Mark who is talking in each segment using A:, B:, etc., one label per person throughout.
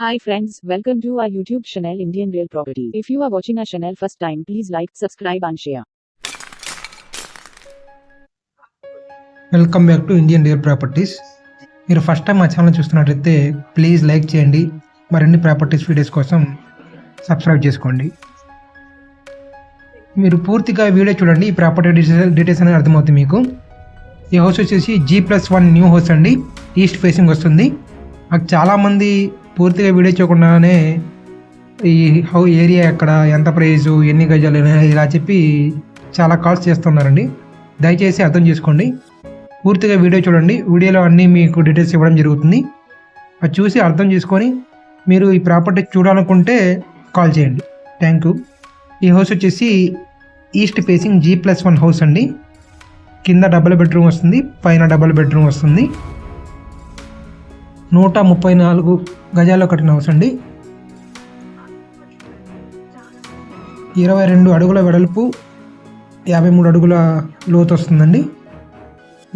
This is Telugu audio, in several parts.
A: Hi friends, welcome to our YouTube channel Indian Real Property. If you are watching our channel first time, please like, subscribe and share.
B: Welcome back to Indian real properties మీరు ఫస్ట్ టైం మా ఛానల్ చూస్తున్నట్లయితే ప్లీజ్ లైక్ చేయండి. మరిన్ని ప్రాపర్టీస్ వీడియోస్ కోసం సబ్స్క్రైబ్ చేసుకోండి. మీరు పూర్తిగా వీడియో చూడండి. ఈ ప్రాపర్టీ డీటెయిల్స్ డీటెయిల్స్ అనేది అర్థమవుతుంది మీకు. ఈ హౌస్ వచ్చేసి G plus one new house అండి. ఈస్ట్ ఫేసింగ్ వస్తుంది. నాకు చాలామంది పూర్తిగా వీడియో చూడకుండానే ఈ హౌ ఏరియా ఎక్కడ ఎంత ప్రైజు ఎన్ని గజాలు ఇలా చెప్పి చాలా కాల్స్ చేస్తున్నారండి. దయచేసి అర్థం చేసుకోండి. పూర్తిగా వీడియో చూడండి. వీడియోలో అన్నీ మీకు డీటెయిల్స్ ఇవ్వడం జరుగుతుంది. అది చూసి అర్థం చేసుకొని మీరు ఈ ప్రాపర్టీ చూడాలనుకుంటే కాల్ చేయండి. థ్యాంక్ యూ ఈ హౌస్ వచ్చేసి east facing G plus one house అండి. కింద డబుల్ బెడ్రూమ్ వస్తుంది పైన డబుల్ బెడ్రూమ్ వస్తుంది. నూట ముప్పై నాలుగు గజాల్లో కట్టిన హౌస్ అండి. ఇరవై రెండు అడుగుల వెడల్పు యాభై మూడు అడుగుల లోతు వస్తుందండి.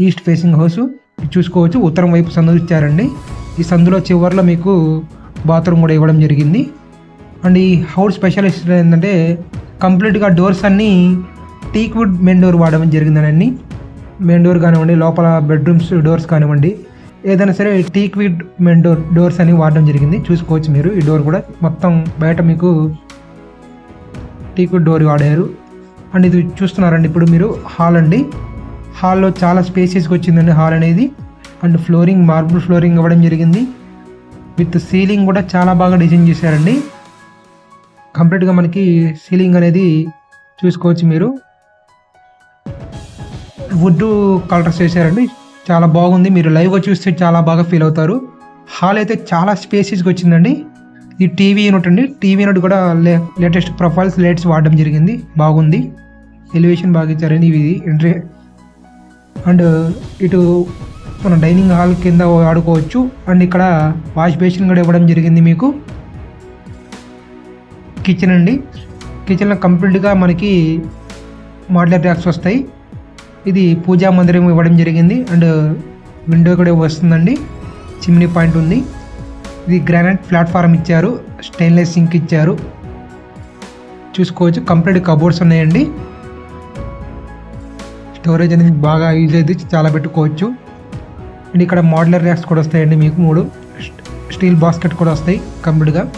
B: ఈస్ట్ ఫేసింగ్ హౌస్ చూసుకోవచ్చు. ఉత్తరం వైపు సందు ఇచ్చారండి. ఈ సందులో చివరిలో మీకు బాత్రూమ్ కూడా ఇవ్వడం జరిగింది. అండ్ ఈ హౌస్ స్పెషలిస్ట్ ఏంటంటే కంప్లీట్గా డోర్స్ అన్నీ టీక్ వుడ్ మెయిన్ డోర్ వాడడం జరిగిందండి మెయిన్ డోర్ కానివ్వండి లోపల బెడ్రూమ్స్ డోర్స్ కానివ్వండి. ఏదైనా సరే టీక్విడ్ మెయిన్ డోర్ డోర్స్ అని వాడడం జరిగింది. చూసుకోవచ్చు మీరు. ఈ డోర్ కూడా మొత్తం బయట మీకు టీక్విడ్ డోర్ వాడారు. అండ్ ఇది చూస్తున్నారండి ఇప్పుడు మీరు హాల్ అండి. హాల్లో చాలా స్పేసెస్కి వచ్చిందండి హాల్ అనేది. అండ్ ఫ్లోరింగ్ మార్బుల్ ఫ్లోరింగ్ ఇవ్వడం జరిగింది. విత్ సీలింగ్ కూడా చాలా బాగా డిజైన్ చేశారండి. కంప్లీట్గా మనకి సీలింగ్ అనేది చూసుకోవచ్చు మీరు. వుడ్ కలర్స్ వేసారండి చాలా బాగుంది. మీరు లైవ్గా చూస్తే చాలా బాగా ఫీల్ అవుతారు. హాల్ అయితే చాలా స్పేసెస్కి వచ్చిందండి. ఈ టీవీ యూనిట్ అండి. టీవీ యూనిట్ కూడా లే లేటెస్ట్ ప్రొఫైల్స్ లైట్స్ వాడడం జరిగింది. బాగుంది. ఎలివేషన్ బాగా ఇచ్చారండి ఇవి ఎంట్రీ. అండ్ ఇటు మన డైనింగ్ హాల్ కింద ఆడుకోవచ్చు. అండ్ ఇక్కడ వాష్ బేసిన్ కూడా ఇవ్వడం జరిగింది మీకు. కిచెన్ అండి. కిచెన్లో కంప్లీట్గా మనకి మాడ్యులర్ ర్యాక్స్ వస్తాయి. ఇది పూజా మందిరం ఇవ్వడం జరిగింది. అండ్ విండో కూడా వస్తుందండి. చిమ్నీ పాయింట్ ఉంది. ఇది గ్రానైట్ ప్లాట్ఫారం ఇచ్చారు. స్టెయిన్లెస్ సింక్ ఇచ్చారు. చూసుకోవచ్చు. కంప్లీట్ కబోర్డ్స్ ఉన్నాయండి. స్టోరేజ్ అనేది బాగా యూజ్ అయితే చాలా పెట్టుకోవచ్చు. అండ్ ఇక్కడ మోడలర్ ర్యాక్స్ కూడా వస్తాయండి మీకు మూడు. స్టీల్ బాస్కెట్ కూడా వస్తాయి కంప్లీట్గా.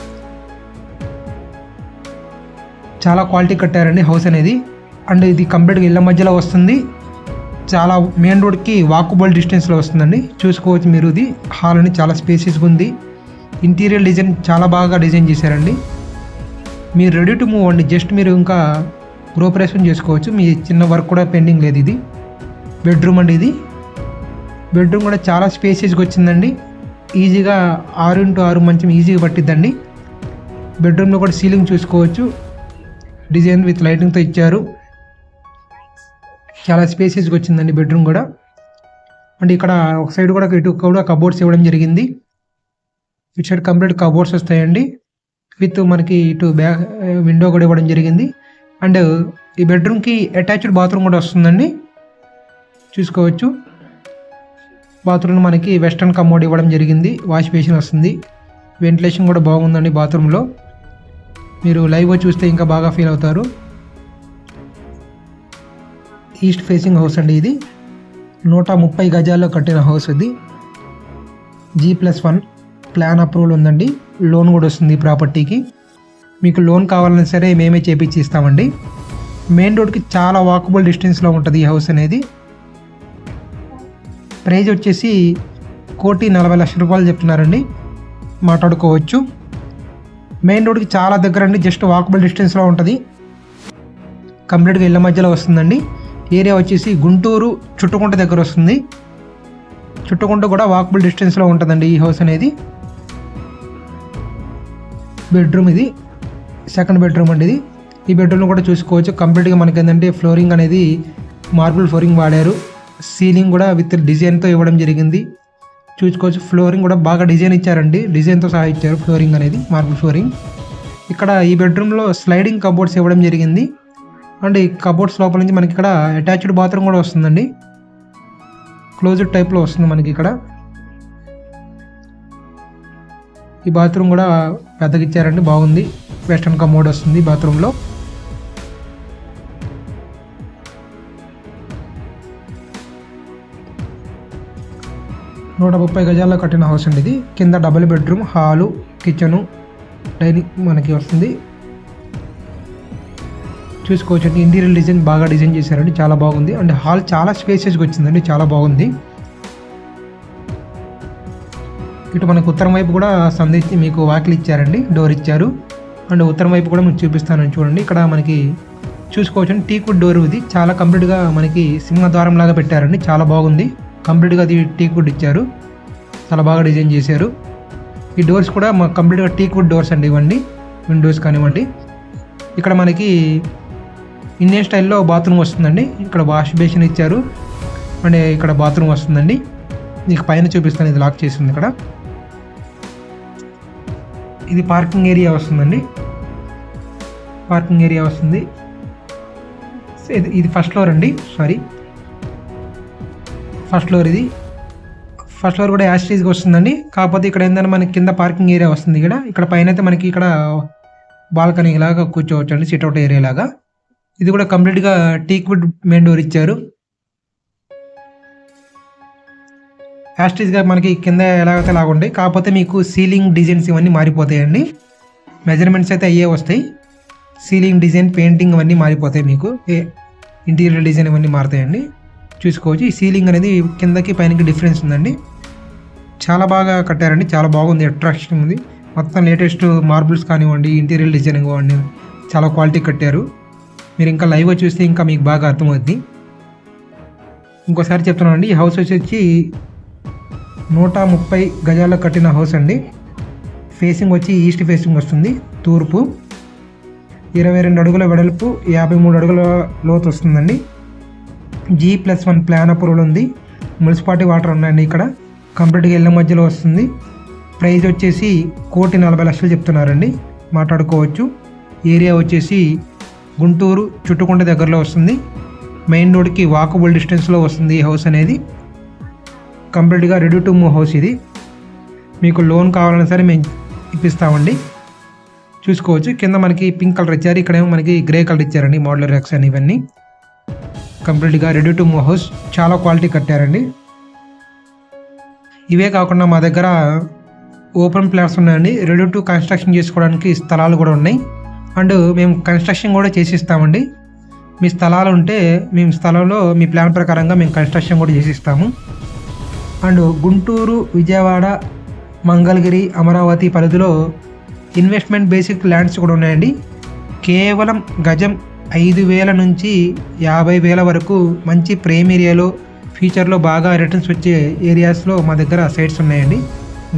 B: చాలా క్వాలిటీ కట్టారండి హౌస్ అనేది. అండ్ ఇది కంప్లీట్గా ఇళ్ళ మధ్యలో వస్తుంది. చాలా మెయిన్ రోడ్కి వాకబుల్ డిస్టెన్స్లో వస్తుందండి. చూసుకోవచ్చు మీరు ఇది. హాల్ అని చాలా స్పేసెస్గా ఉంది. ఇంటీరియర్ డిజైన్ చాలా బాగా డిజైన్ చేశారండి. మీరు రెడీ టు మూవ్ అండి. జస్ట్ మీరు ఇంకా గృహప్రవేశం చేసుకోవచ్చు. మీ చిన్న వర్క్ కూడా పెండింగ్ లేదు ఇది. బెడ్రూమ్ అండి ఇది. బెడ్రూమ్ కూడా చాలా స్పేసెస్గా వచ్చిందండి. ఈజీగా ఆరు ఇంటూ ఆరు మంచం ఈజీగా పట్టిద్దండి. బెడ్రూమ్లో కూడా సీలింగ్ చూసుకోవచ్చు. డిజైన్ విత్ లైటింగ్తో ఇచ్చారు. చాలా స్పేసెస్గా వచ్చిందండి బెడ్రూమ్ కూడా. అండ్ ఇక్కడ ఒక సైడ్ కూడా ఇటు కూడా కబోర్డ్స్ ఇవ్వడం జరిగింది. ఇటు సైడ్ కంప్లీట్ కబోర్డ్స్ వస్తాయండి. విత్ మనకి ఇటు బ్యాక్ విండో కూడా ఇవ్వడం జరిగింది. అండ్ ఈ బెడ్రూమ్కి అటాచ్డ్ బాత్రూమ్ కూడా వస్తుందండి. చూసుకోవచ్చు. బాత్రూమ్ మనకి వెస్ట్రన్ కమోడ్ ఇవ్వడం జరిగింది. వాష్ బేసిన్ వస్తుంది. వెంటిలేషన్ కూడా బాగుందండి బాత్రూంలో మీరు లైవ్గా చూస్తే ఇంకా బాగా ఫీల్ అవుతారు. ఈస్ట్ ఫేసింగ్ హౌస్ అండి ఇది. నూట ముప్పై గజాల్లో కట్టిన హౌస్ ఇది. G plus one plan approval ఉందండి. లోన్ కూడా వస్తుంది ప్రాపర్టీకి. మీకు లోన్ కావాలన్నా సరే మేమే చేపించి ఇస్తామండి. మెయిన్ రోడ్కి చాలా వాకబుల్ డిస్టెన్స్లో ఉంటుంది ఈ హౌస్ అనేది. ప్రైజ్ వచ్చేసి కోటి నలభై లక్షల రూపాయలు చెప్తున్నారండి. మాట్లాడుకోవచ్చు. మెయిన్ రోడ్కి చాలా దగ్గర అండి. జస్ట్ వాకబుల్ డిస్టెన్స్లో ఉంటుంది. కంప్లీట్గా ఇళ్ళ మధ్యలో వస్తుందండి. ఏరియా వచ్చేసి గుంటూరు చుట్టుకుంట దగ్గర వస్తుంది. చుట్టుకుంట కూడా వాకబుల్ డిస్టెన్స్లో ఉంటుందండి ఈ హౌస్ అనేది. బెడ్రూమ్ ఇది. సెకండ్ బెడ్రూమ్ అండి ఇది. ఈ బెడ్రూమ్లో కూడా చూసుకోవచ్చు. కంప్లీట్గా మనకి ఏంటంటే ఫ్లోరింగ్ అనేది మార్బుల్ ఫ్లోరింగ్ వాడారు. సీలింగ్ కూడా విత్ డిజైన్తో ఇవ్వడం జరిగింది. చూసుకోవచ్చు ఫ్లోరింగ్ కూడా బాగా డిజైన్ ఇచ్చారండి. డిజైన్తో సహా ఇచ్చారు ఫ్లోరింగ్ అనేది మార్బుల్ ఫ్లోరింగ్ ఇక్కడ ఈ బెడ్రూమ్లో స్లైడింగ్ కబోర్డ్స్ ఇవ్వడం జరిగింది. అండ్ ఈ కబోర్డ్స్ లోపల నుంచి మనకి ఇక్కడ అటాచ్డ్ బాత్రూమ్ కూడా వస్తుందండి. క్లోజ్డ్ టైప్లో వస్తుంది మనకి ఇక్కడ. ఈ బాత్రూమ్ కూడా పెద్దగా ఇచ్చారండి బాగుంది. వెస్ట్రన్ కమోడ్ వస్తుంది బాత్రూంలో నూట ముప్పై గజాల్లో కట్టిన హౌస్ అండి ఇది. కింద double bedroom hall kitchen dining మనకి వస్తుంది. చూసుకోవచ్చు. అండి ఇంటీరియర్ డిజైన్ బాగా డిజైన్ చేశారండి. చాలా బాగుంది. అండ్ హాల్ చాలా స్పేసియస్గా వచ్చిందండి. చాలా బాగుంది. ఇటు మనకు ఉత్తరం వైపు కూడా సంధించి మీకు వాకిలు ఇచ్చారండి. డోర్ ఇచ్చారు. అండ్ ఉత్తరం వైపు కూడా మీకు చూపిస్తానని చూడండి. ఇక్కడ మనకి చూసుకోవచ్చు. టీకుడ్ డోర్ ఇది. చాలా కంప్లీట్గా మనకి సింహద్వారం లాగా పెట్టారండి. చాలా బాగుంది. కంప్లీట్గా అది టీకుడ్ ఇచ్చారు. చాలా బాగా డిజైన్ చేశారు. ఈ డోర్స్ కూడా మా కంప్లీట్గా టీకుడ్ డోర్స్ అండి ఇవ్వండి విండోస్ కానివ్వండి. ఇక్కడ మనకి ఇండియన్ స్టైల్లో బాత్రూమ్ వస్తుందండి. ఇక్కడ వాష్ బేసిన్ ఇచ్చారు. అండ్ ఇక్కడ బాత్రూమ్ వస్తుందండి. మీకు పైన చూపిస్తాను ఇది లాక్ చేసింది ఇక్కడ. ఇది పార్కింగ్ ఏరియా వస్తుందండి. పార్కింగ్ ఏరియా వస్తుంది. ఇది ఇది ఫస్ట్ ఫ్లోర్ అండి. సారీ. ఫస్ట్ ఫ్లోర్ ఇది. ఫస్ట్ ఫ్లోర్ కూడా యాస్ట్రీజ్గా వస్తుందండి. కాకపోతే ఇక్కడ ఏంటంటే మనకి కింద పార్కింగ్ ఏరియా వస్తుంది ఇక్కడ. ఇక్కడ పైన అయితే మనకి ఇక్కడ బాల్కనీ లాగా కూర్చోవచ్చు అండి సిట్అవుట్ ఏరియా లాగా. ఇది కూడా కంప్లీట్గా టీక్వుడ్ మెయిన్ డోర్ ఇచ్చారు. యాస్టీస్గా మనకి కింద ఎలాగైతే లాగుంటాయి కాకపోతే మీకు సీలింగ్ డిజైన్స్ ఇవన్నీ మారిపోతాయండి. మెజర్మెంట్స్ అయితే అయ్యే వస్తాయి. సీలింగ్ డిజైన్ పెయింటింగ్ అవన్నీ మారిపోతాయి మీకు. ఇంటీరియర్ డిజైన్ ఇవన్నీ మారుతాయండి. చూసుకోవచ్చు. ఈ సీలింగ్ అనేది కిందకి పైనకి డిఫరెన్స్ ఉందండి. చాలా బాగా కట్టారండి. చాలా బాగుంది. అట్రాక్షన్ ఉంది. మొత్తం లేటెస్ట్ మార్బుల్స్ కానివ్వండి ఇంటీరియర్ డిజైన్ కానివ్వండి చాలా క్వాలిటీ కట్టారు. మీరు ఇంకా లైవ్గా చూస్తే ఇంకా మీకు బాగా అర్థమవుద్ది. ఇంకోసారి చెప్తున్నానండి ఈ హౌస్ వచ్చి నూట ముప్పై గజాల్లో కట్టిన హౌస్ అండి. ఫేసింగ్ వచ్చి ఈస్ట్ ఫేసింగ్ వస్తుంది తూర్పు. ఇరవై రెండు అడుగుల వెడల్పు యాభై మూడు అడుగుల లోతు వస్తుందండి. G plus one plan approval ఉంది. మున్సిపాలిటీ వాటర్ ఉన్నాయండి ఇక్కడ. కంప్లీట్గా ఇళ్ళ మధ్యలో వస్తుంది. ప్రైస్ వచ్చేసి కోటి నలభై లక్షలు చెప్తున్నారండి. మాట్లాడుకోవచ్చు. ఏరియా వచ్చేసి గుంటూరు చుట్టుకుంట దగ్గరలో వస్తుంది. మెయిన్ రోడ్కి వాకబుల్ డిస్టెన్స్లో వస్తుంది ఈ హౌస్ అనేది. కంప్లీట్గా రెడీ టు మూవ్ హౌస్ ఇది. మీకు లోన్ కావాలన్నా సరే మేము ఇప్పిస్తామండి. చూసుకోవచ్చు. కింద మనకి పింక్ కలర్ ఇచ్చారు. ఇక్కడేమో మనకి గ్రే కలర్ ఇచ్చారండి. మోడలర్ రెక్స్ అని ఇవన్నీ. కంప్లీట్గా రెడీ టు మూవ్ హౌస్ చాలా క్వాలిటీ కట్టారండి. ఇవే కాకుండా మా దగ్గర ఓపెన్ ప్లాట్స్ ఉన్నాయండి. రెడీ టు కన్స్ట్రక్షన్ చేసుకోవడానికి స్థలాలు కూడా ఉన్నాయి. అండ్ మేము కన్స్ట్రక్షన్ కూడా చేసిస్తామండి. మీ స్థలాలు ఉంటే మేము స్థలంలో మీ ప్లాన్ ప్రకారంగా మేము కన్స్ట్రక్షన్ కూడా చేసిస్తాము. అండ్ గుంటూరు విజయవాడ మంగళగిరి అమరావతి పరిధిలో ఇన్వెస్ట్మెంట్ బేసిక్ ల్యాండ్స్ కూడా ఉన్నాయండి. కేవలం గజం ఐదు వేల నుంచి యాభై వేల వరకు మంచి ప్రేమ్ ఏరియాలో ఫ్యూచర్లో బాగా రిటర్న్స్ వచ్చే ఏరియాస్లో మా దగ్గర సైట్స్ ఉన్నాయండి.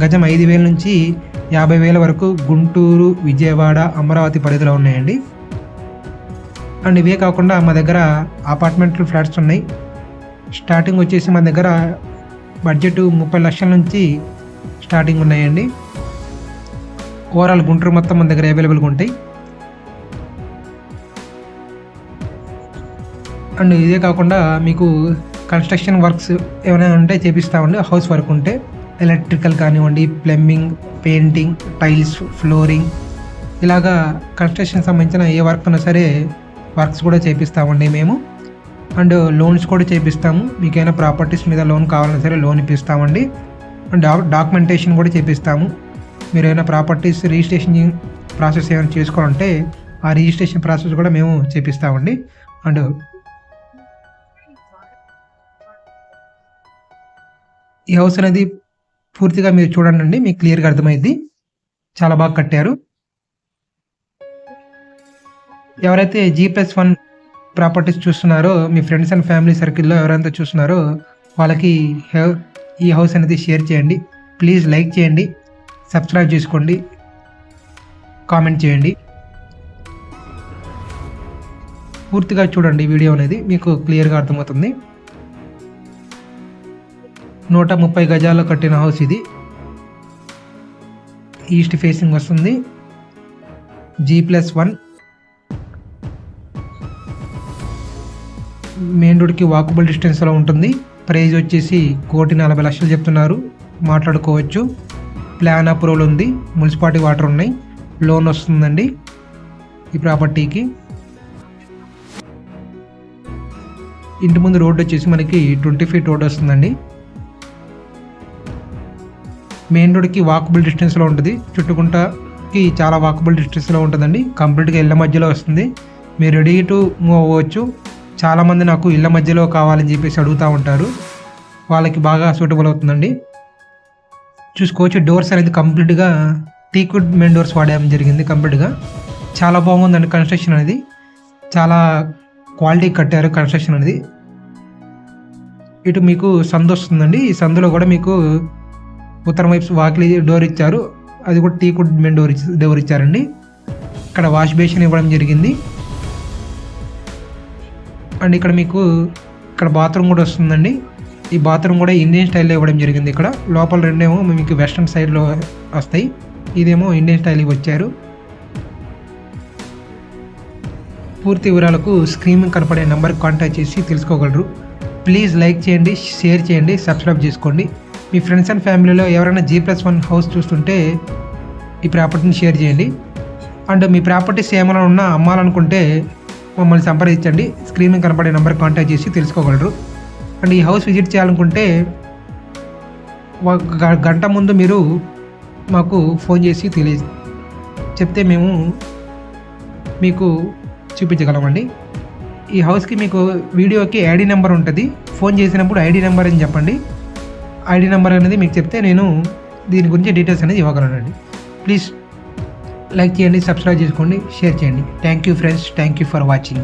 B: గజం ఐదు వేల నుంచి యాభై వేల వరకు గుంటూరు విజయవాడ అమరావతి పరిధిలో ఉన్నాయండి. అండ్ ఇవే కాకుండా మా దగ్గర అపార్ట్మెంట్ ఫ్లాట్స్ ఉన్నాయి. స్టార్టింగ్ వచ్చేసి మా దగ్గర బడ్జెట్ ముప్పై లక్షల నుంచి స్టార్టింగ్ ఉన్నాయండి. ఓవరాల్ గుంటూరు మొత్తం మన దగ్గర అవైలబుల్గా ఉంటాయి. అండ్ ఇదే కాకుండా మీకు కన్స్ట్రక్షన్ వర్క్స్ ఏమైనా ఉంటే చేపిస్తామండి. హౌస్ వర్క్ ఉంటే. ఎలక్ట్రికల్ కానివ్వండి ప్లంబింగ్ పెయింటింగ్ టైల్స్ ఫ్లోరింగ్ ఇలాగా కన్స్ట్రక్షన్ సంబంధించిన ఏ వర్క్ అయినా సరే వర్క్స్ కూడా చేపిస్తామండి మేము. అండ్ లోన్స్ కూడా చేపిస్తాము. మీకైనా ప్రాపర్టీస్ మీద లోన్ కావాలన్నా సరే లోన్ ఇప్పిస్తామండి. అండ్ డాక్యుమెంటేషన్ కూడా చేపిస్తాము. మీరు ఏమైనా ప్రాపర్టీస్ రిజిస్ట్రేషన్ ప్రాసెస్ ఏమైనా చేసుకోవాలంటే ఆ రిజిస్ట్రేషన్ ప్రాసెస్ కూడా మేము చేపిస్తామండి. అండ్ ఈ హౌస్ అనేది పూర్తిగా మీరు చూడండి మీకు క్లియర్గా అర్థమైంది. చాలా బాగా కట్టారు. ఎవరైతే జీ ప్లస్ వన్ ప్రాపర్టీస్ చూస్తున్నారో మీ ఫ్రెండ్స్ అండ్ ఫ్యామిలీ సర్కిల్లో ఎవరైతే చూస్తున్నారో వాళ్ళకి హె- ఈ హౌస్ అనేది షేర్ చేయండి. ప్లీజ్ లైక్ చేయండి. సబ్స్క్రైబ్ చేసుకోండి. కామెంట్ చేయండి. పూర్తిగా చూడండి వీడియో అనేది మీకు క్లియర్గా అర్థమవుతుంది. నూట ముప్పై గజాల్లో కట్టిన హౌస్ ఇది. ఈస్ట్ ఫేసింగ్ వస్తుంది. G plus one. మెయిన్ రోడ్కి వాకబుల్ డిస్టెన్స్లో ఉంటుంది. ప్రైజ్ వచ్చేసి కోటి నలభై లక్షలు చెప్తున్నారు. మాట్లాడుకోవచ్చు. ప్లాన్ అప్రూవల్ ఉంది. మున్సిపాలిటీ వాటర్ ఉన్నాయి. లోన్ వస్తుందండి. ఈ ప్రాపర్టీకి. ఇంటి ముందు రోడ్ వచ్చేసి మనకి ట్వంటీ ఫీట్ రోడ్ వస్తుందండి. మెయిన్ రోడ్కి వాకబుల్ డిస్టెన్స్లో ఉంటుంది. చుట్టుకుంటకి చాలా వాకబుల్ డిస్టెన్స్లో ఉంటుందండి. కంప్లీట్గా ఇళ్ళ మధ్యలో వస్తుంది. మీరు రెడీ టు మూవ్ అవ్వచ్చు. చాలామంది నాకు ఇళ్ళ మధ్యలో కావాలని చెప్పేసి అడుగుతూ ఉంటారు. వాళ్ళకి బాగా సూటబుల్ అవుతుందండి. చూసుకోవచ్చు డోర్స్ అనేది కంప్లీట్గా టీక్వుడ్ మెయిన్ డోర్స్ వాడడం జరిగింది కంప్లీట్గా చాలా బాగుందండి కన్స్ట్రక్షన్ అనేది. చాలా క్వాలిటీ కట్టారు కన్స్ట్రక్షన్ అనేది. ఇటు మీకు సందు వస్తుందండి. ఈ సందులో కూడా మీకు ఉత్తరం వైపు వాకిలి డోర్ ఇచ్చారు. అది కూడా tea could main door door ఇచ్చారండి. ఇక్కడ వాష్ బేసిన్ ఇవ్వడం జరిగింది. అండ్ ఇక్కడ మీకు ఇక్కడ బాత్రూమ్ కూడా వస్తుందండి. ఈ బాత్రూమ్ కూడా ఇండియన్ స్టైల్లో ఇవ్వడం జరిగింది ఇక్కడ. లోపల రెండేమో మీకు వెస్ట్రన్ సైడ్లో వస్తాయి. ఇదేమో ఇండియన్ స్టైల్కి వచ్చారు. పూర్తి వివరాలకు స్క్రీన్ కనపడే నెంబర్కి కాంటాక్ట్ చేసి తెలుసుకోగలరు. ప్లీజ్ లైక్ చేయండి షేర్ చేయండి సబ్స్క్రైబ్ చేసుకోండి. మీ ఫ్రెండ్స్ అండ్ ఫ్యామిలీలో ఎవరైనా జీ ప్లస్ వన్ హౌస్ చూస్తుంటే ఈ ప్రాపర్టీని షేర్ చేయండి. అండ్ మీ ప్రాపర్టీస్ ఏమైనా ఉన్నా అమ్మాలనుకుంటే మమ్మల్ని సంప్రదించండి. స్క్రీన్ మీద కనపడే నెంబర్ కాంటాక్ట్ చేసి తెలుసుకోగలరు. అండ్ ఈ హౌస్ విజిట్ చేయాలనుకుంటే ఒక గ- గంట ముందు మీరు మాకు ఫోన్ చేసి తెలియ చెప్తే మేము మీకు చూపించగలమండి. ఈ హౌస్కి మీకు వీడియోకి ఐడి నెంబర్ ఉంటుంది. ఫోన్ చేసినప్పుడు ఐడి నెంబర్ అని చెప్పండి. ఐడి నెంబర్ అనేది మీకు చెప్తే నేను దీని గురించి డీటెయిల్స్ అనేది ఇవ్వగలనండి. ప్లీజ్ లైక్ చేయండి సబ్స్క్రైబ్ చేసుకోండి షేర్ చేయండి. Thank you friends thank you for watching